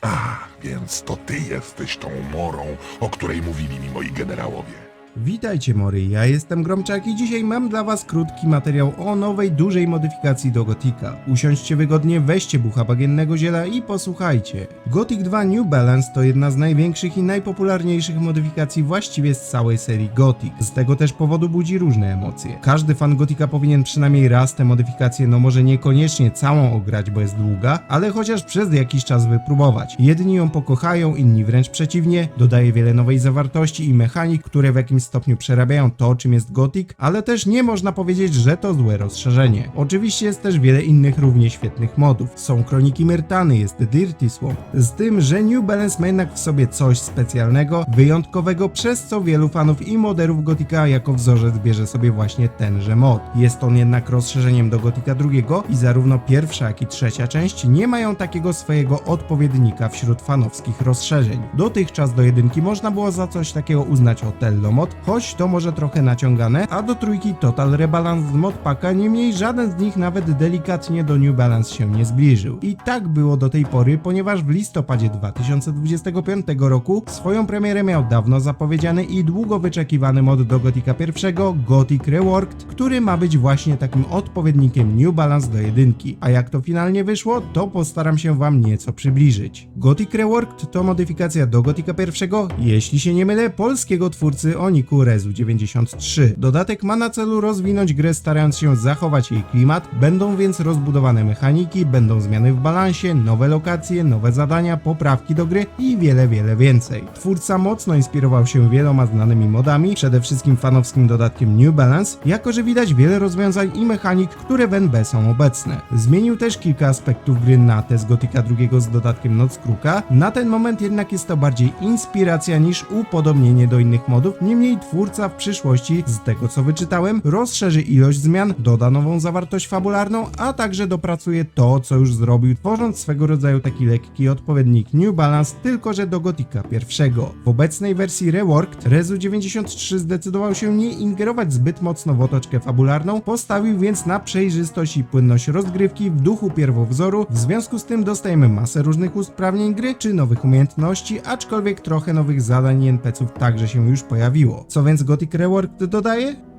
A, więc to ty jesteś tą morą, o której mówili mi moi generałowie. Witajcie Mory, ja jestem Gromczak i dzisiaj mam dla was krótki materiał o nowej, dużej modyfikacji do Gotika. Usiądźcie wygodnie, weźcie bucha bagiennego ziela i posłuchajcie. Gothic 2 New Balance to jedna z największych i najpopularniejszych modyfikacji właściwie z całej serii Gothic. Z tego też powodu budzi różne emocje. Każdy fan Gotika powinien przynajmniej raz tę modyfikację, no może niekoniecznie całą ograć, bo jest długa, ale chociaż przez jakiś czas wypróbować. Jedni ją pokochają, inni wręcz przeciwnie, dodaje wiele nowej zawartości i mechanik, które w jakimś stopniu przerabiają to, czym jest Gothic, ale też nie można powiedzieć, że to złe rozszerzenie. Oczywiście jest też wiele innych równie świetnych modów. Są Kroniki Myrtany, jest Dirty Swamp, z tym, że New Balance ma jednak w sobie coś specjalnego, wyjątkowego, przez co wielu fanów i moderów Gotika jako wzorzec bierze sobie właśnie tenże mod. Jest on jednak rozszerzeniem do Gotika drugiego i zarówno pierwsza, jak i trzecia część nie mają takiego swojego odpowiednika wśród fanowskich rozszerzeń. Dotychczas do jedynki można było za coś takiego uznać Otello mod, choć to może trochę naciągane, a do trójki Total Rebalance z modpacka, niemniej żaden z nich nawet delikatnie do New Balance się nie zbliżył. I tak było do tej pory, ponieważ w listopadzie 2025 roku swoją premierę miał dawno zapowiedziany i długo wyczekiwany mod do Gotika pierwszego, Gothic Reworked, który ma być właśnie takim odpowiednikiem New Balance do jedynki. A jak to finalnie wyszło, to postaram się wam nieco przybliżyć. Gothic Reworked to modyfikacja do Gotika pierwszego, jeśli się nie mylę, polskiego twórcy Oniku Rezu 93. Dodatek ma na celu rozwinąć grę starając się zachować jej klimat, będą więc rozbudowane mechaniki, będą zmiany w balansie, nowe lokacje, nowe zadania, poprawki do gry i wiele, wiele więcej. Twórca mocno inspirował się wieloma znanymi modami, przede wszystkim fanowskim dodatkiem New Balance, jako że widać wiele rozwiązań i mechanik, które w NB są obecne. Zmienił też kilka aspektów gry na te z Gotika II z dodatkiem Nockrooka, na ten moment jednak jest to bardziej inspiracja niż upodobnienie do innych modów, niemniej twórca w przyszłości, z tego co wyczytałem, rozszerzy ilość zmian, doda nową zawartość fabularną, a także dopracuje to, co już zrobił, tworząc swego rodzaju taki lekki odpowiednik New Balance, tylko że do Gotika pierwszego. W obecnej wersji Reworked Rezu 93 zdecydował się nie ingerować zbyt mocno w otoczkę fabularną, postawił więc na przejrzystość i płynność rozgrywki w duchu pierwowzoru, w związku z tym dostajemy masę różnych usprawnień gry czy nowych umiejętności, aczkolwiek trochę nowych zadań i NPC-ów także się już pojawiło. Co więc Gothic Reworked dodaje?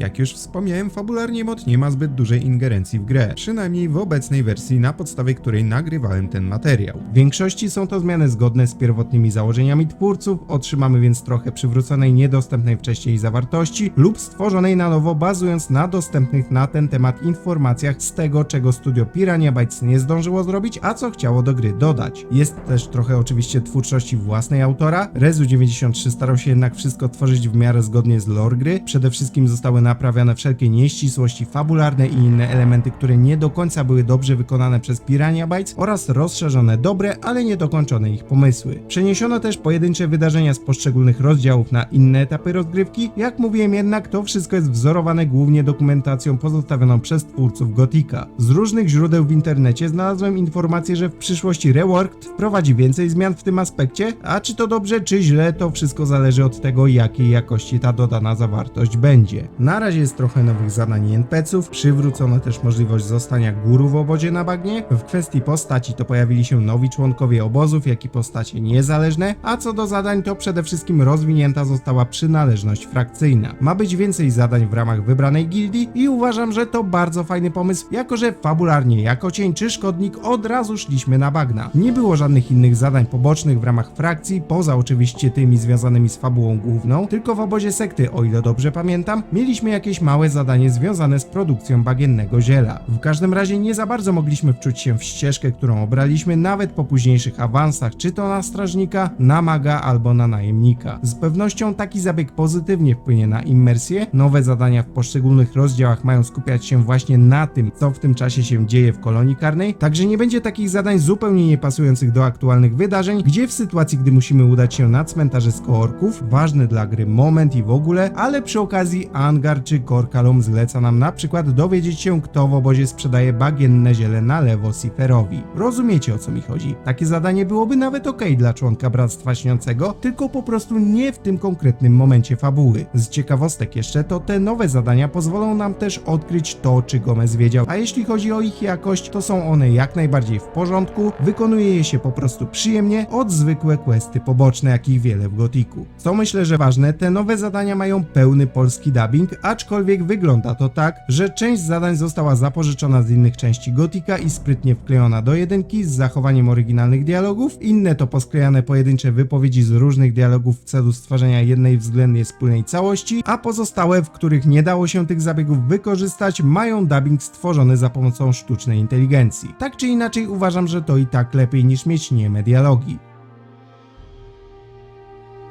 Jak już wspomniałem, fabularnie mod nie ma zbyt dużej ingerencji w grę, przynajmniej w obecnej wersji, na podstawie której nagrywałem ten materiał. W większości są to zmiany zgodne z pierwotnymi założeniami twórców, otrzymamy więc trochę przywróconej niedostępnej wcześniej zawartości lub stworzonej na nowo bazując na dostępnych na ten temat informacjach z tego, czego studio Piranha Bytes nie zdążyło zrobić, a co chciało do gry dodać. Jest też trochę oczywiście twórczości własnej autora. Rezu 93 starał się jednak wszystko tworzyć w miarę zgodnie z lore gry. Przede wszystkim zostały naprawione wszelkie nieścisłości fabularne i inne elementy, które nie do końca były dobrze wykonane przez Piranha Bytes oraz rozszerzone dobre, ale niedokończone ich pomysły. Przeniesiono też pojedyncze wydarzenia z poszczególnych rozdziałów na inne etapy rozgrywki. Jak mówiłem jednak, to wszystko jest wzorowane głównie dokumentacją pozostawioną przez twórców Gotika. Z różnych źródeł w internecie znalazłem informację, że w przyszłości Reworked wprowadzi więcej zmian w tym aspekcie, a czy to dobrze, czy źle, to wszystko zależy od tego, jakiej jakości ta dodana zawartość będzie. Na razie jest trochę nowych zadań i NPC-ów, przywrócono też możliwość zostania guru w obozie na bagnie. W kwestii postaci to pojawili się nowi członkowie obozów, jak i postacie niezależne, a co do zadań to przede wszystkim rozwinięta została przynależność frakcyjna. Ma być więcej zadań w ramach wybranej gildii i uważam, że to bardzo fajny pomysł, jako że fabularnie jako cień czy szkodnik od razu szliśmy na bagna. Nie było żadnych innych zadań pobocznych w ramach frakcji, poza oczywiście tymi związanymi z fabułą główną, tylko w obozie sekty, o ile dobrze pamiętam, mieliśmy jakieś małe zadanie związane z produkcją bagiennego ziela. W każdym razie nie za bardzo mogliśmy wczuć się w ścieżkę, którą obraliśmy nawet po późniejszych awansach, czy to na strażnika, na maga albo na najemnika. Z pewnością taki zabieg pozytywnie wpłynie na immersję. Nowe zadania w poszczególnych rozdziałach mają skupiać się właśnie na tym, co w tym czasie się dzieje w kolonii karnej, także nie będzie takich zadań zupełnie niepasujących do aktualnych wydarzeń, gdzie w sytuacji, gdy musimy udać się na cmentarzysko orków, ważny dla gry moment i w ogóle, ale przy okazji Anga Edgar czy Korkalom zleca nam na przykład dowiedzieć się, kto w obozie sprzedaje bagienne ziele na lewo Siferowi. Rozumiecie o co mi chodzi? Takie zadanie byłoby nawet ok dla członka Bractwa Śniącego, tylko po prostu nie w tym konkretnym momencie fabuły. Z ciekawostek jeszcze, to te nowe zadania pozwolą nam też odkryć to, czy Gomez wiedział, a jeśli chodzi o ich jakość, to są one jak najbardziej w porządku, wykonuje je się po prostu przyjemnie od zwykłe questy poboczne, jakich wiele w Gotiku. Co myślę, że ważne, te nowe zadania mają pełny polski dubbing, aczkolwiek wygląda to tak, że część zadań została zapożyczona z innych części Gotika i sprytnie wklejona do jedynki z zachowaniem oryginalnych dialogów, inne to posklejane pojedyncze wypowiedzi z różnych dialogów w celu stworzenia jednej względnie spójnej całości, a pozostałe, w których nie dało się tych zabiegów wykorzystać, mają dubbing stworzony za pomocą sztucznej inteligencji. Tak czy inaczej uważam, że to i tak lepiej niż mieć nieme dialogi.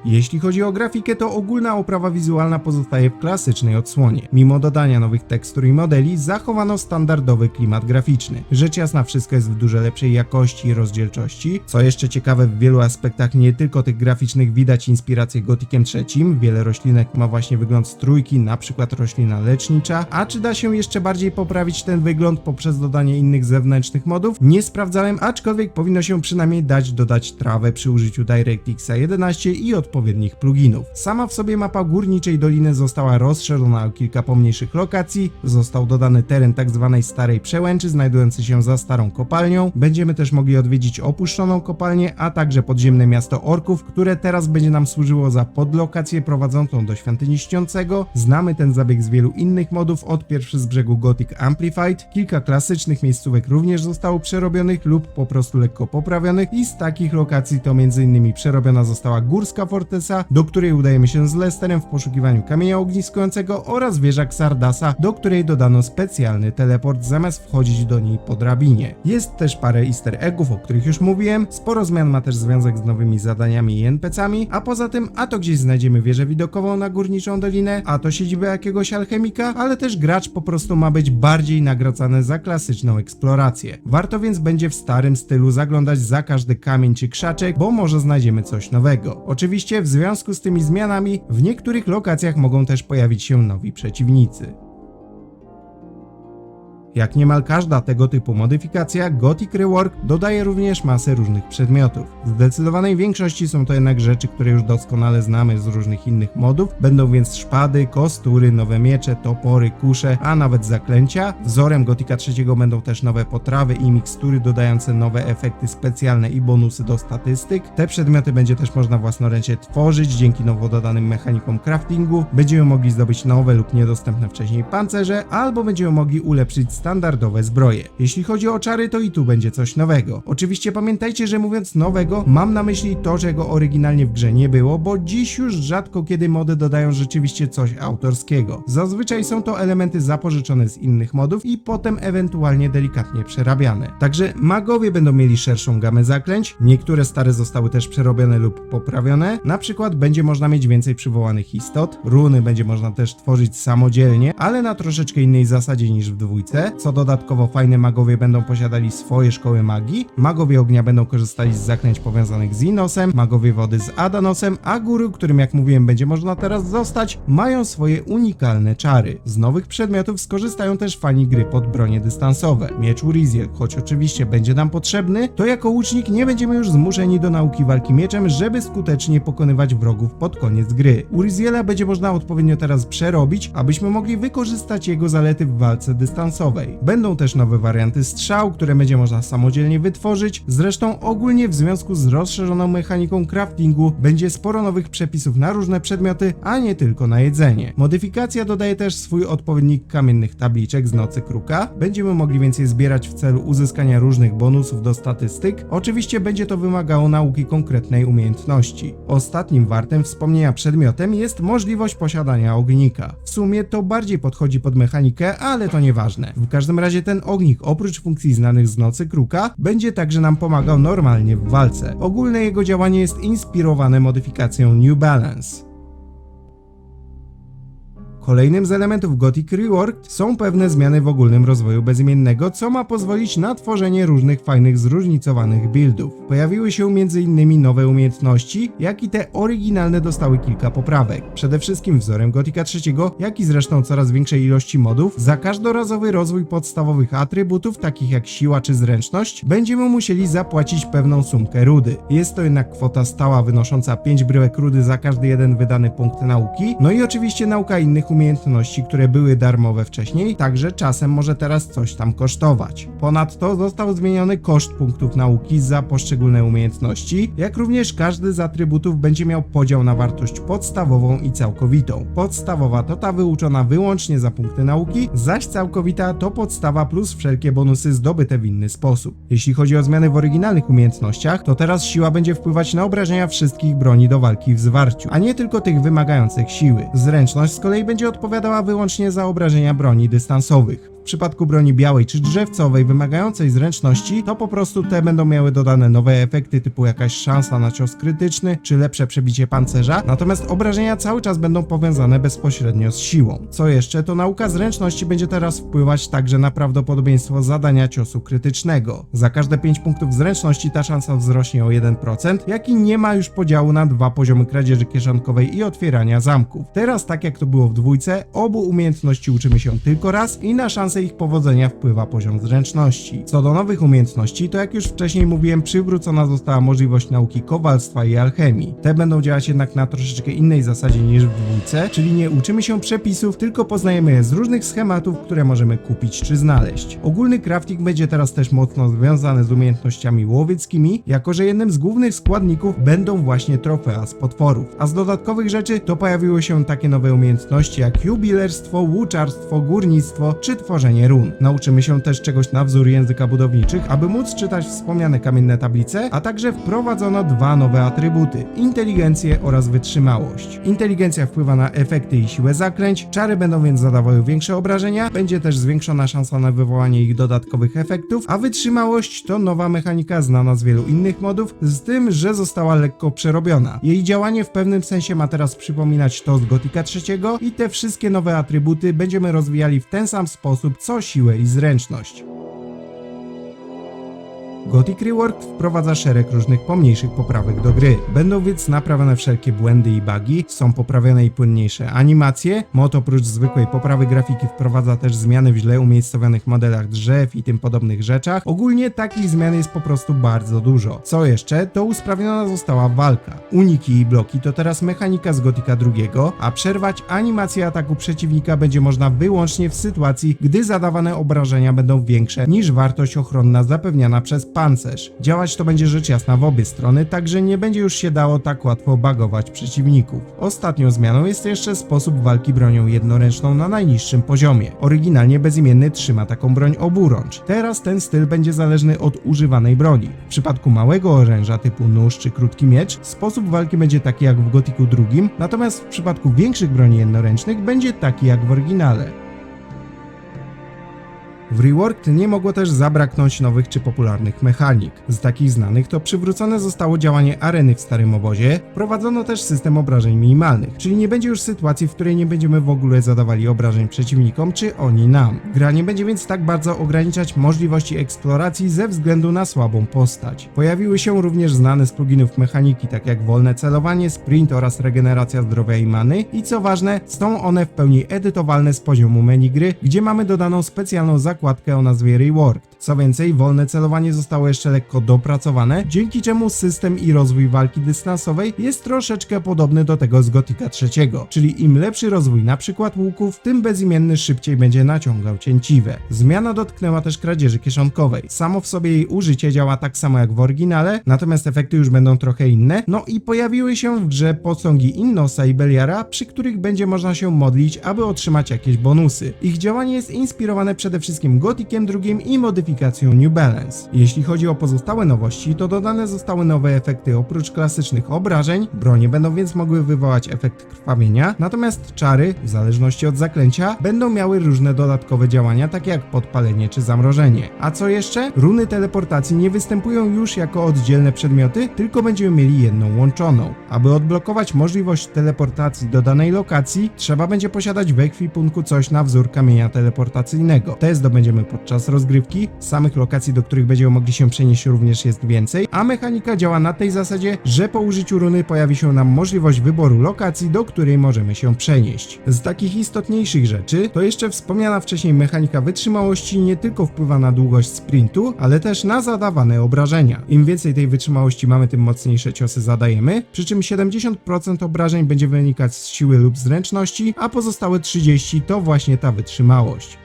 Jeśli chodzi o grafikę, to ogólna oprawa wizualna pozostaje w klasycznej odsłonie. Mimo dodania nowych tekstur i modeli, zachowano standardowy klimat graficzny. Rzecz jasna, wszystko jest w dużo lepszej jakości i rozdzielczości. Co jeszcze ciekawe, w wielu aspektach nie tylko tych graficznych widać inspirację Gotikiem trzecim. Wiele roślinek ma właśnie wygląd z trójki, na przykład roślina lecznicza. A czy da się jeszcze bardziej poprawić ten wygląd poprzez dodanie innych zewnętrznych modów? Nie sprawdzałem, aczkolwiek powinno się przynajmniej dać dodać trawę przy użyciu DirectXa 11 i odpowiednich pluginów. Sama w sobie mapa Górniczej Doliny została rozszerzona o kilka pomniejszych lokacji, został dodany teren tzw. starej przełęczy znajdujący się za starą kopalnią. Będziemy też mogli odwiedzić opuszczoną kopalnię, a także podziemne miasto orków, które teraz będzie nam służyło za podlokację prowadzącą do świątyni śniącego. Znamy ten zabieg z wielu innych modów, od pierwszy z brzegu Gothic Amplified. Kilka klasycznych miejscówek również zostało przerobionych lub po prostu lekko poprawionych i z takich lokacji to m.in. przerobiona została górska do której udajemy się z Lesterem w poszukiwaniu kamienia ogniskującego oraz wieża Xardasa, do której dodano specjalny teleport zamiast wchodzić do niej po drabinie. Jest też parę easter eggów, o których już mówiłem, sporo zmian ma też związek z nowymi zadaniami i NPC-ami, a poza tym a to gdzieś znajdziemy wieżę widokową na Górniczą Dolinę, a to siedzibę jakiegoś alchemika, ale też gracz po prostu ma być bardziej nagradzany za klasyczną eksplorację. Warto więc będzie w starym stylu zaglądać za każdy kamień czy krzaczek, bo może znajdziemy coś nowego. Oczywiście w związku z tymi zmianami w niektórych lokacjach mogą też pojawić się nowi przeciwnicy. Jak niemal każda tego typu modyfikacja, Gothic Rework dodaje również masę różnych przedmiotów. W zdecydowanej większości są to jednak rzeczy, które już doskonale znamy z różnych innych modów, będą więc szpady, kostury, nowe miecze, topory, kusze, a nawet zaklęcia. Wzorem Gotika III będą też nowe potrawy i mikstury dodające nowe efekty specjalne i bonusy do statystyk. Te przedmioty będzie też można własnoręcznie tworzyć dzięki nowo dodanym mechanikom craftingu. Będziemy mogli zdobyć nowe lub niedostępne wcześniej pancerze, albo będziemy mogli ulepszyć standardowe zbroje. Jeśli chodzi o czary, to i tu będzie coś nowego. Oczywiście pamiętajcie, że mówiąc nowego, mam na myśli to, czego oryginalnie w grze nie było, bo dziś już rzadko kiedy mody dodają rzeczywiście coś autorskiego. Zazwyczaj są to elementy zapożyczone z innych modów i potem ewentualnie delikatnie przerabiane. Także magowie będą mieli szerszą gamę zaklęć, niektóre stare zostały też przerobione lub poprawione, na przykład będzie można mieć więcej przywołanych istot, runy będzie można też tworzyć samodzielnie, ale na troszeczkę innej zasadzie niż w dwójce, co dodatkowo fajne magowie będą posiadali swoje szkoły magii, magowie ognia będą korzystali z zaklęć powiązanych z Inosem, magowie wody z Adanosem, a góry, którym jak mówiłem będzie można teraz zostać, mają swoje unikalne czary. Z nowych przedmiotów skorzystają też fani gry pod bronie dystansowe. Miecz Uriziel, choć oczywiście będzie nam potrzebny, to jako łucznik nie będziemy już zmuszeni do nauki walki mieczem, żeby skutecznie pokonywać wrogów pod koniec gry. Uriziela będzie można odpowiednio teraz przerobić, abyśmy mogli wykorzystać jego zalety w walce dystansowej. Będą też nowe warianty strzał, które będzie można samodzielnie wytworzyć. Zresztą ogólnie w związku z rozszerzoną mechaniką craftingu będzie sporo nowych przepisów na różne przedmioty, a nie tylko na jedzenie. Modyfikacja dodaje też swój odpowiednik kamiennych tabliczek z Nocy Kruka. Będziemy mogli więc je zbierać w celu uzyskania różnych bonusów do statystyk. Oczywiście będzie to wymagało nauki konkretnej umiejętności. Ostatnim wartym wspomnienia przedmiotem jest możliwość posiadania ognika. W sumie to bardziej podchodzi pod mechanikę, ale to nieważne. W każdym razie ten ognik oprócz funkcji znanych z Nocy Kruka będzie także nam pomagał normalnie w walce. Ogólne jego działanie jest inspirowane modyfikacją New Balance. Kolejnym z elementów Gothic Reworked są pewne zmiany w ogólnym rozwoju bezimiennego, co ma pozwolić na tworzenie różnych fajnych, zróżnicowanych buildów. Pojawiły się m.in. nowe umiejętności, jak i te oryginalne dostały kilka poprawek. Przede wszystkim wzorem Gothica 3, jak i zresztą coraz większej ilości modów, za każdorazowy rozwój podstawowych atrybutów, takich jak siła czy zręczność, będziemy musieli zapłacić pewną sumkę rudy. Jest to jednak kwota stała wynosząca 5 bryłek rudy za każdy jeden wydany punkt nauki, no i oczywiście nauka innych umiejętności, które były darmowe wcześniej, także czasem może teraz coś tam kosztować. Ponadto został zmieniony koszt punktów nauki za poszczególne umiejętności, jak również każdy z atrybutów będzie miał podział na wartość podstawową i całkowitą. Podstawowa to ta wyuczona wyłącznie za punkty nauki, zaś całkowita to podstawa plus wszelkie bonusy zdobyte w inny sposób. Jeśli chodzi o zmiany w oryginalnych umiejętnościach, to teraz siła będzie wpływać na obrażenia wszystkich broni do walki w zwarciu, a nie tylko tych wymagających siły. Zręczność z kolei będzie odpowiadała wyłącznie za obrażenia broni dystansowych. Przypadku broni białej czy drzewcowej wymagającej zręczności, to po prostu te będą miały dodane nowe efekty typu jakaś szansa na cios krytyczny czy lepsze przebicie pancerza, natomiast obrażenia cały czas będą powiązane bezpośrednio z siłą. Co jeszcze, to nauka zręczności będzie teraz wpływać także na prawdopodobieństwo zadania ciosu krytycznego. Za każde 5 punktów zręczności ta szansa wzrośnie o 1%, jak i nie ma już podziału na dwa poziomy kradzieży kieszonkowej i otwierania zamków. Teraz, tak jak to było w dwójce, obu umiejętności uczymy się tylko raz i na szansę ich powodzenia wpływa poziom zręczności. Co do nowych umiejętności, to jak już wcześniej mówiłem, przywrócona została możliwość nauki kowalstwa i alchemii. Te będą działać jednak na troszeczkę innej zasadzie niż w dwójce, czyli nie uczymy się przepisów, tylko poznajemy je z różnych schematów, które możemy kupić czy znaleźć. Ogólny crafting będzie teraz też mocno związany z umiejętnościami łowieckimi, jako że jednym z głównych składników będą właśnie trofea z potworów. A z dodatkowych rzeczy to pojawiły się takie nowe umiejętności jak jubilerstwo, łuczarstwo, górnictwo czy tworzenie run. Nauczymy się też czegoś na wzór języka budowniczych, aby móc czytać wspomniane kamienne tablice, a także wprowadzono dwa nowe atrybuty: inteligencję oraz wytrzymałość. Inteligencja wpływa na efekty i siłę zaklęć, czary będą więc zadawały większe obrażenia, będzie też zwiększona szansa na wywołanie ich dodatkowych efektów, a wytrzymałość to nowa mechanika znana z wielu innych modów, z tym, że została lekko przerobiona. Jej działanie w pewnym sensie ma teraz przypominać to z Gotika III i te wszystkie nowe atrybuty będziemy rozwijali w ten sam sposób co siłę i zręczność. Gothic Rework wprowadza szereg różnych pomniejszych poprawek do gry. Będą więc naprawione wszelkie błędy i bugi, są poprawione i płynniejsze animacje. Mod oprócz zwykłej poprawy grafiki wprowadza też zmiany w źle umiejscowionych modelach drzew i tym podobnych rzeczach. Ogólnie takich zmian jest po prostu bardzo dużo. Co jeszcze, to usprawniona została walka. Uniki i bloki to teraz mechanika z Gotika II, a przerwać animację ataku przeciwnika będzie można wyłącznie w sytuacji, gdy zadawane obrażenia będą większe niż wartość ochronna zapewniana przez pancerz. Działać to będzie rzecz jasna w obie strony, także nie będzie już się dało tak łatwo bagować przeciwników. Ostatnią zmianą jest jeszcze sposób walki bronią jednoręczną na najniższym poziomie. Oryginalnie bezimienny trzyma taką broń oburącz. Teraz ten styl będzie zależny od używanej broni. W przypadku małego oręża typu nóż czy krótki miecz, sposób walki będzie taki jak w Gotiku II, natomiast w przypadku większych broni jednoręcznych będzie taki jak w oryginale. W Reworked nie mogło też zabraknąć nowych czy popularnych mechanik. Z takich znanych to przywrócone zostało działanie areny w starym obozie, wprowadzono też system obrażeń minimalnych, czyli nie będzie już sytuacji, w której nie będziemy w ogóle zadawali obrażeń przeciwnikom czy oni nam. Gra nie będzie więc tak bardzo ograniczać możliwości eksploracji ze względu na słabą postać. Pojawiły się również znane z pluginów mechaniki, tak jak wolne celowanie, sprint oraz regeneracja zdrowia i many i co ważne, są one w pełni edytowalne z poziomu menu gry, gdzie mamy dodaną specjalną zakładkę o nazwie Reworked. Co więcej, wolne celowanie zostało jeszcze lekko dopracowane, dzięki czemu system i rozwój walki dystansowej jest troszeczkę podobny do tego z Gotika III, czyli im lepszy rozwój na przykład łuków, tym bezimienny szybciej będzie naciągał cięciwe. Zmiana dotknęła też kradzieży kieszonkowej. Samo w sobie jej użycie działa tak samo jak w oryginale, natomiast efekty już będą trochę inne, no i pojawiły się w grze posągi Innosa i Beliara, przy których będzie można się modlić, aby otrzymać jakieś bonusy. Ich działanie jest inspirowane przede wszystkim Gotikiem, Gotikiem drugim i modyfikacją New Balance. Jeśli chodzi o pozostałe nowości, to dodane zostały nowe efekty oprócz klasycznych obrażeń, bronie będą więc mogły wywołać efekt krwawienia, natomiast czary, w zależności od zaklęcia, będą miały różne dodatkowe działania, takie jak podpalenie czy zamrożenie. A co jeszcze? Runy teleportacji nie występują już jako oddzielne przedmioty, tylko będziemy mieli jedną łączoną. Aby odblokować możliwość teleportacji do danej lokacji, trzeba będzie posiadać w ekwipunku coś na wzór kamienia teleportacyjnego. Te zdobędziemy podczas rozgrywki, samych lokacji, do których będziemy mogli się przenieść również jest więcej, a mechanika działa na tej zasadzie, że po użyciu runy pojawi się nam możliwość wyboru lokacji, do której możemy się przenieść. Z takich istotniejszych rzeczy, to jeszcze wspomniana wcześniej mechanika wytrzymałości nie tylko wpływa na długość sprintu, ale też na zadawane obrażenia. Im więcej tej wytrzymałości mamy, tym mocniejsze ciosy zadajemy, przy czym 70% obrażeń będzie wynikać z siły lub zręczności, a pozostałe 30% to właśnie ta wytrzymałość.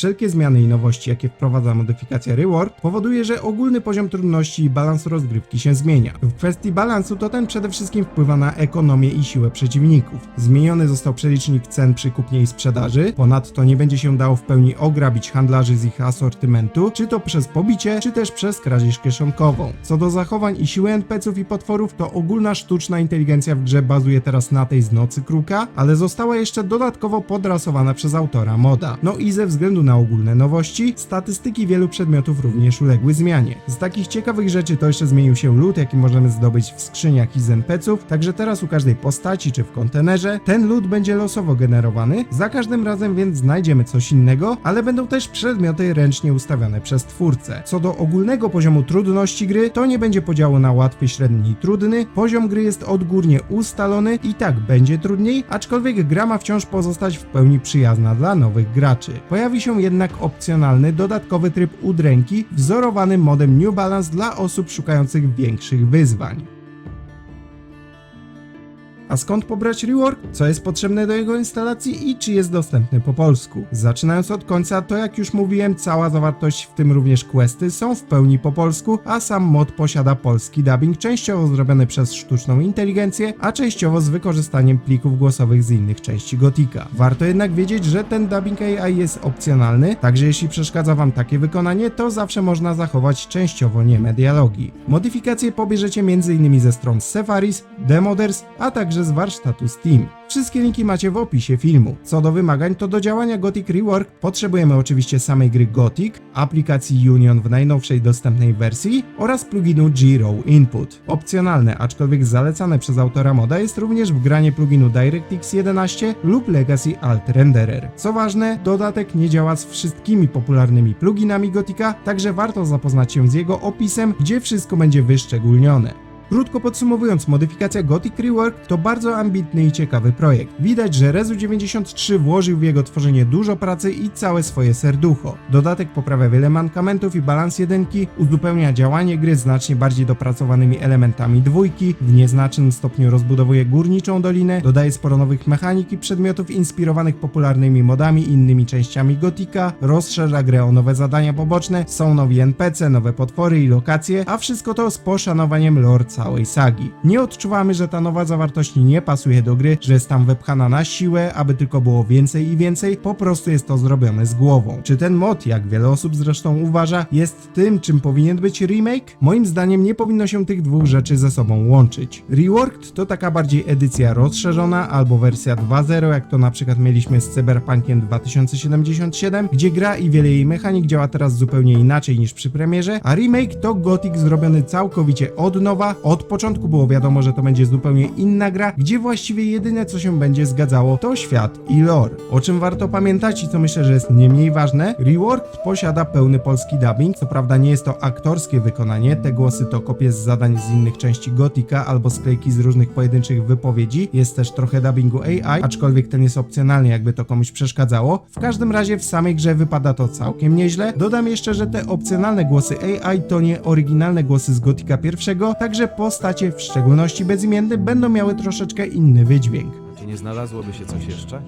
Wszelkie zmiany i nowości, jakie wprowadza modyfikacja Rework, powoduje, że ogólny poziom trudności i balans rozgrywki się zmienia. W kwestii balansu to ten przede wszystkim wpływa na ekonomię i siłę przeciwników. Zmieniony został przelicznik cen przy kupnie i sprzedaży, ponadto nie będzie się dało w pełni ograbić handlarzy z ich asortymentu, czy to przez pobicie, czy też przez kradzież kieszonkową. Co do zachowań i siły NPC-ów i potworów, to ogólna sztuczna inteligencja w grze bazuje teraz na tej z nocy kruka, ale została jeszcze dodatkowo podrasowana przez autora moda. No i ze względu na ogólne nowości, statystyki wielu przedmiotów również uległy zmianie. Z takich ciekawych rzeczy to jeszcze zmienił się lód, jaki możemy zdobyć w skrzyniach i z NPC-ów, także teraz u każdej postaci czy w kontenerze ten lód będzie losowo generowany, za każdym razem więc znajdziemy coś innego, ale będą też przedmioty ręcznie ustawione przez twórcę. Co do ogólnego poziomu trudności gry, to nie będzie podziału na łatwy, średni i trudny, poziom gry jest odgórnie ustalony i tak będzie trudniej, aczkolwiek gra ma wciąż pozostać w pełni przyjazna dla nowych graczy. Pojawi się jednak opcjonalny dodatkowy tryb udręki wzorowany modem New Balance dla osób szukających większych wyzwań. A skąd pobrać rework? Co jest potrzebne do jego instalacji i czy jest dostępny po polsku? Zaczynając od końca, to jak już mówiłem, cała zawartość, w tym również questy, są w pełni po polsku, a sam mod posiada polski dubbing, częściowo zrobiony przez sztuczną inteligencję, a częściowo z wykorzystaniem plików głosowych z innych części Gotika. Warto jednak wiedzieć, że ten dubbing AI jest opcjonalny, także jeśli przeszkadza Wam takie wykonanie, to zawsze można zachować częściowo nieme dialogi. Modyfikacje pobierzecie m.in. ze stron Sefaris, Demoders, a także z warsztatu Steam. Wszystkie linki macie w opisie filmu. Co do wymagań, to do działania Gothic Rework potrzebujemy oczywiście samej gry Gothic, aplikacji Union w najnowszej dostępnej wersji oraz pluginu Giro Input. Opcjonalne, aczkolwiek zalecane przez autora moda jest również wgranie pluginu DirectX 11 lub Legacy Alt Renderer. Co ważne, dodatek nie działa z wszystkimi popularnymi pluginami Gothica, także warto zapoznać się z jego opisem, gdzie wszystko będzie wyszczególnione. Krótko podsumowując, modyfikacja Gothic Rework to bardzo ambitny i ciekawy projekt. Widać, że Rezu 93 włożył w jego tworzenie dużo pracy i całe swoje serducho. Dodatek poprawia wiele mankamentów i balans jedynki, uzupełnia działanie gry znacznie bardziej dopracowanymi elementami dwójki, w nieznacznym stopniu rozbudowuje górniczą dolinę, dodaje sporo nowych mechanik i przedmiotów inspirowanych popularnymi modami i innymi częściami Gotika, rozszerza grę o nowe zadania poboczne, są nowi NPC, nowe potwory i lokacje, a wszystko to z poszanowaniem lore całej sagi. Nie odczuwamy, że ta nowa zawartość nie pasuje do gry, że jest tam wepchana na siłę, aby tylko było więcej i więcej, po prostu jest to zrobione z głową. Czy ten mod, jak wiele osób zresztą uważa, jest tym, czym powinien być remake? Moim zdaniem nie powinno się tych dwóch rzeczy ze sobą łączyć. Reworked to taka bardziej edycja rozszerzona albo wersja 2.0, jak to na przykład mieliśmy z Cyberpunkiem 2077, gdzie gra i wiele jej mechanik działa teraz zupełnie inaczej niż przy premierze, a remake to Gothic zrobiony całkowicie od nowa, od początku było wiadomo, że to będzie zupełnie inna gra, gdzie właściwie jedyne co się będzie zgadzało to świat i lore. O czym warto pamiętać i co myślę, że jest nie mniej ważne, Reworked posiada pełny polski dubbing, co prawda nie jest to aktorskie wykonanie, te głosy to kopie z zadań z innych części Gotika albo sklejki z różnych pojedynczych wypowiedzi, jest też trochę dubbingu AI, aczkolwiek ten jest opcjonalny, jakby to komuś przeszkadzało. W każdym razie w samej grze wypada to całkiem nieźle. Dodam jeszcze, że te opcjonalne głosy AI to nie oryginalne głosy z Gotika pierwszego, także postacie, w szczególności bezimienny, będą miały troszeczkę inny wydźwięk. Czy nie znalazłoby się coś jeszcze?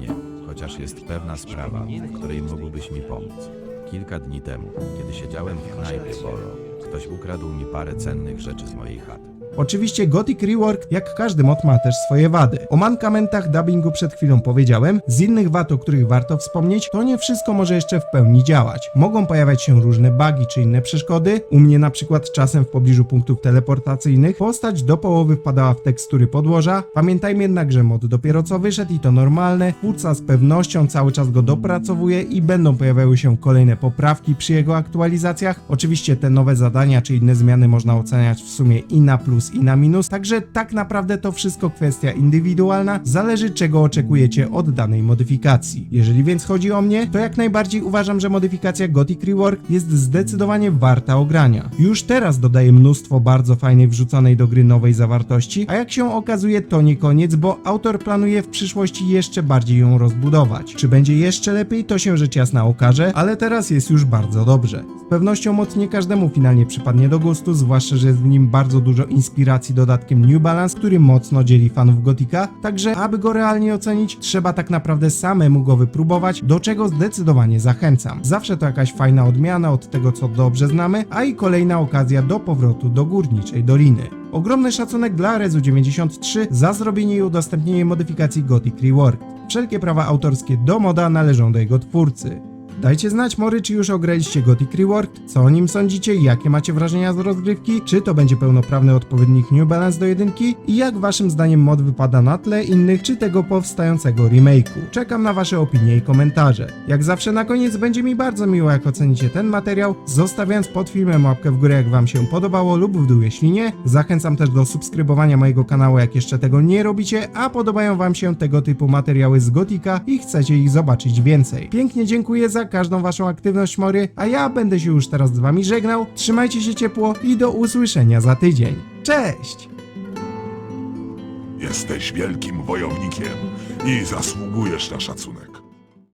Nie, chociaż jest pewna sprawa, w której mógłbyś mi pomóc. Kilka dni temu, kiedy siedziałem w knajpie Boro, ktoś ukradł mi parę cennych rzeczy z mojej chaty. Oczywiście Gothic Rework, jak każdy mod, ma też swoje wady. O mankamentach dubbingu przed chwilą powiedziałem, z innych wad, o których warto wspomnieć, to nie wszystko może jeszcze w pełni działać. Mogą pojawiać się różne bugi czy inne przeszkody, u mnie na przykład czasem w pobliżu punktów teleportacyjnych postać do połowy wpadała w tekstury podłoża. Pamiętajmy jednak, że mod dopiero co wyszedł i to normalne, twórca z pewnością cały czas go dopracowuje i będą pojawiały się kolejne poprawki przy jego aktualizacjach. Oczywiście te nowe zadania czy inne zmiany można oceniać w sumie i na plus i na minus, także tak naprawdę to wszystko kwestia indywidualna, zależy czego oczekujecie od danej modyfikacji. Jeżeli więc chodzi o mnie, to jak najbardziej uważam, że modyfikacja Gothic Rework jest zdecydowanie warta ogrania. Już teraz dodaje mnóstwo bardzo fajnej wrzuconej do gry nowej zawartości, a jak się okazuje to nie koniec, bo autor planuje w przyszłości jeszcze bardziej ją rozbudować. Czy będzie jeszcze lepiej, to się rzecz jasna okaże, ale teraz jest już bardzo dobrze. Z pewnością mod nie każdemu finalnie przypadnie do gustu, zwłaszcza, że jest w nim bardzo dużo inspiracji dodatkiem New Balance, który mocno dzieli fanów Gotika, także aby go realnie ocenić, trzeba tak naprawdę samemu go wypróbować, do czego zdecydowanie zachęcam. Zawsze to jakaś fajna odmiana od tego, co dobrze znamy, a i kolejna okazja do powrotu do Górniczej Doliny. Ogromny szacunek dla Rezu93 za zrobienie i udostępnienie modyfikacji Gothic Rework. Wszelkie prawa autorskie do moda należą do jego twórcy. Dajcie znać, Mory, czy już ograliście Gothic Rework, co o nim sądzicie, jakie macie wrażenia z rozgrywki, czy to będzie pełnoprawny odpowiednik New Balance do jedynki i jak waszym zdaniem mod wypada na tle innych, czy tego powstającego remake'u. Czekam na wasze opinie i komentarze. Jak zawsze na koniec będzie mi bardzo miło, jak ocenicie ten materiał, zostawiając pod filmem łapkę w górę, jak wam się podobało lub w dół, jeśli nie. Zachęcam też do subskrybowania mojego kanału, jak jeszcze tego nie robicie, a podobają wam się tego typu materiały z Gotika i chcecie ich zobaczyć więcej. Pięknie dziękuję za każdą waszą aktywność, Mory, a ja będę się już teraz z wami żegnał. Trzymajcie się ciepło i do usłyszenia za tydzień. Cześć! Jesteś wielkim wojownikiem i zasługujesz na szacunek.